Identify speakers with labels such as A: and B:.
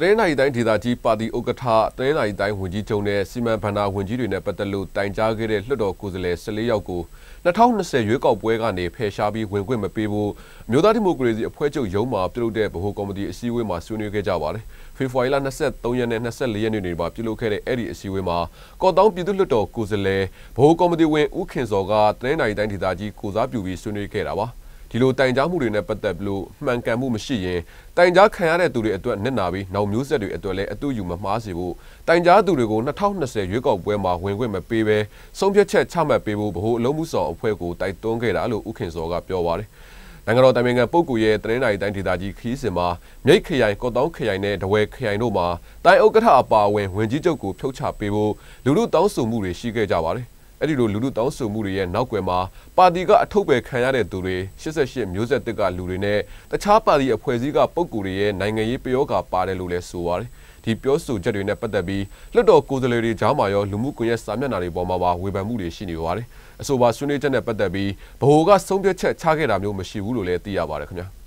A: တရင်နိုင်တိုင်းဒေသကြီးပါတီဥက္ကဋ္ဌတရင်နိုင်တိုင်းဝန်ကြီးချုပ်နဲ့စီမံဘဏ္ဍာဝန်ကြီးတွေနဲ့ပတ်သက်လို့တိုင်ကြားခဲ့တဲ့လွှတ်တော်ကိုယ်စားလှယ်14ယောက်ကို2020ရွေးကောက်ပွဲကနေဖယ်ရှားပြီးဝင်ခွင့်မပေးဖို့မြို့သားဒီမိုကရေစီအဖွဲ့ချုပ်ရုံးမှပြုလုပ်တဲ့ဗဟိုကော်မတီအစည်းအဝေးမှာဆွေးနွေးခဲ့ကြပါတယ်။ဖေဖော်ဝါရီလ23ရက်နဲ့24ရက်နေ့တွေမှာပြုလုပ်ခဲ့တဲ့အဲ့ဒီအစည်းအဝေးမှာကော့တောင်းပြည်သူ့လွှတ်တော်ကိုယ်စားလှယ်ဗဟိုကော်မတီဝင်ဦးခင်စောကတရင်နိုင်တိုင်းဒေသကြီးကိုစားပြုပြီးဆွေးနွေးခဲ့တာပါ။ ဒီလိုတိုင်ကြားမှုတွေနဲ့ပတ်သက်ပြီးလို့မှန်ကန်မှုမရှိရင်တိုင်ကြားခံရတဲ့သူတွေအတွက်နစ်နာပြီးနောက်မျိုးဆက်တွေအတွက်လည်းအတူယူမမှားစေဖို့တိုင်ကြားသူတွေကို2020ရွေးကောက်ပွဲမှာဝင်ခွင့်မပေးဘဲဆုံးဖြတ်ချက်ချမှတ်ပေးဖို့ဗဟိုအလုံးမှုဆောင်အဖွဲ့ကိုတိုက်တွန်းခဲ့တာလို့ဥခင်စောကပြောပါတယ်နိုင်ငံတော်တိုင်ပင်ခံပုဂ္ဂိုလ်ရဲ့တနင်္လာရီတိုင်းဒေသကြီးခီးစဉ်မှာမြိတ်ခရိုင်ကော့တောင်းခရိုင်နဲ့တဝဲခရိုင်တို့မှာတိုင်းဥက္ကဋ္ဌအပါအဝင်ဝင်ကြီးချုပ်ကိုဖြုတ်ချပေးဖို့လူလူတောင်းဆိုမှုတွေရှိခဲ့ကြပါတယ် အဲ့ဒီလိုလူလူတောင်းဆိုမှုတွေရဲ့နောက်ွယ်မှာပါတီကအထုပ်ပဲခံရတဲ့သူတွေ88မျိုးဆက်တစ်ကလူတွေနဲ့တခြားပါတီအဖွဲ့အစည်းကပုံကိုယ်တွေရဲ့နိုင်ငံရေးပယောဂါပါတယ်လို့လည်းဆိုပါတယ်ဒီပြောဆိုချက်တွေနဲ့ပတ်သက်ပြီးလွှတ်တော်ကိုယ်စားလှယ်တွေကြားမှာရောလူမှုကွန်ရက်စာမျက်နှာတွေပေါ်မှာပါဝေဖန်မှုတွေရှိနေပါတယ်အဆိုပါဆွေးနွေးချက်နဲ့ပတ်သက်ပြီးဗဟိုကဆုံးဖြတ်ချက်ချခဲ့တာမျိုးမရှိဘူးလို့လည်းသိရပါတယ်ခင်ဗျာ